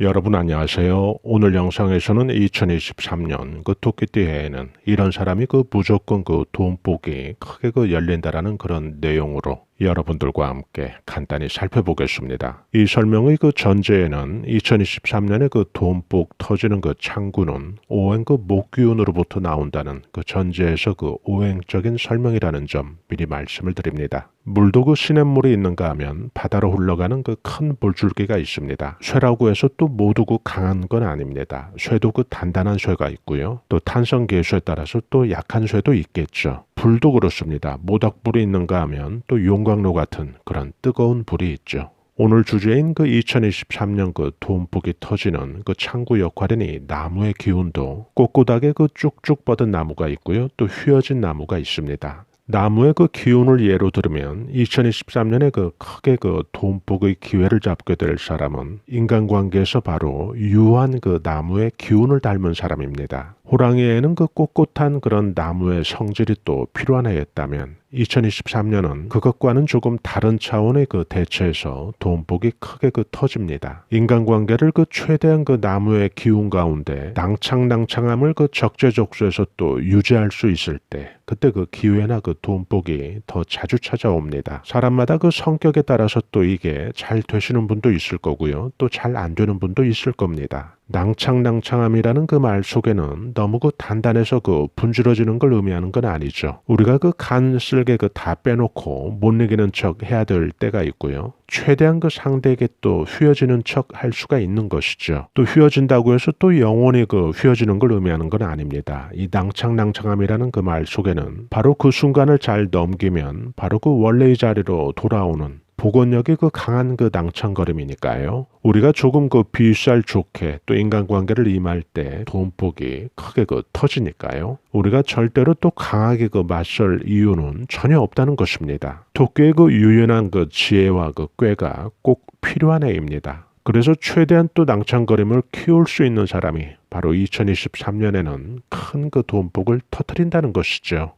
여러분 안녕하세요. 오늘 영상에서는 2023년 그 토끼띠 해에는 이런 사람이 그 무조건 그 돈복이 크게 그 열린다라는 그런 내용으로 여러분들과 함께 간단히 살펴보겠습니다. 이 설명의 그 전제에는 2023년에 그 돈복 터지는 그 창구는 오행 그 목기운으로부터 나온다는 그 전제에서 그 오행적인 설명이라는 점 미리 말씀을 드립니다. 물도 그 시냇물이 있는가 하면 바다로 흘러가는 그 큰 물줄기가 있습니다. 쇠라고 해서 또 모두 그 강한 건 아닙니다. 쇠도 그 단단한 쇠가 있고요. 또 탄성 계수에 따라서 또 약한 쇠도 있겠죠. 불도 그렇습니다. 모닥불이 있는가 하면 또 용광로 같은 그런 뜨거운 불이 있죠. 오늘 주제인 그 2023년 그 돈복이 터지는 그 창구 역할이니 나무의 기운도 꼿꼿하게 그 쭉쭉 뻗은 나무가 있고요. 또 휘어진 나무가 있습니다. 나무의 그 기운을 예로 들으면 2023년에 그 크게 그 돈복의 기회를 잡게 될 사람은 인간관계에서 바로 유한 그 나무의 기운을 닮은 사람입니다. 호랑이에는 그 꼿꼿한 그런 나무의 성질이 또 필요한 해였다면 2023년은 그것과는 조금 다른 차원의 그 대처에서 돈복이 크게 그 터집니다. 인간관계를 그 최대한 그 나무의 기운 가운데 낭창낭창함을 그 적재적소에서 또 유지할 수 있을 때 그때 그 기회나 그 돈복이 더 자주 찾아옵니다. 사람마다 그 성격에 따라서 또 이게 잘 되시는 분도 있을 거고요. 또 잘 안 되는 분도 있을 겁니다. 낭창낭창함이라는 그 말 속에는 너무 그 단단해서 그 분주러지는 걸 의미하는 건 아니죠. 우리가 그 간 쓸게 그다 빼놓고 못 이기는 척 해야 될 때가 있고요. 최대한 그 상대에게 또 휘어지는 척 할 수가 있는 것이죠. 또 휘어진다고 해서 또 영원히 그 휘어지는 걸 의미하는 건 아닙니다. 이 낭창낭창함이라는 그 말 속에는 바로 그 순간을 잘 넘기면 바로 그 원래의 자리로 돌아오는 복원력이 그 강한 그 낭창거림이니까요. 우리가 조금 그 비쌀 좋게 또 인간관계를 임할 때 돈복이 크게 그 터지니까요. 우리가 절대로 또 강하게 그 맞설 이유는 전혀 없다는 것입니다. 토끼의 그 유연한 그 지혜와 그 꾀가 꼭 필요한 애입니다. 그래서 최대한 또 낭창거림을 키울 수 있는 사람이 바로 2023년에는 큰 그 돈복을 터뜨린다는 것이죠.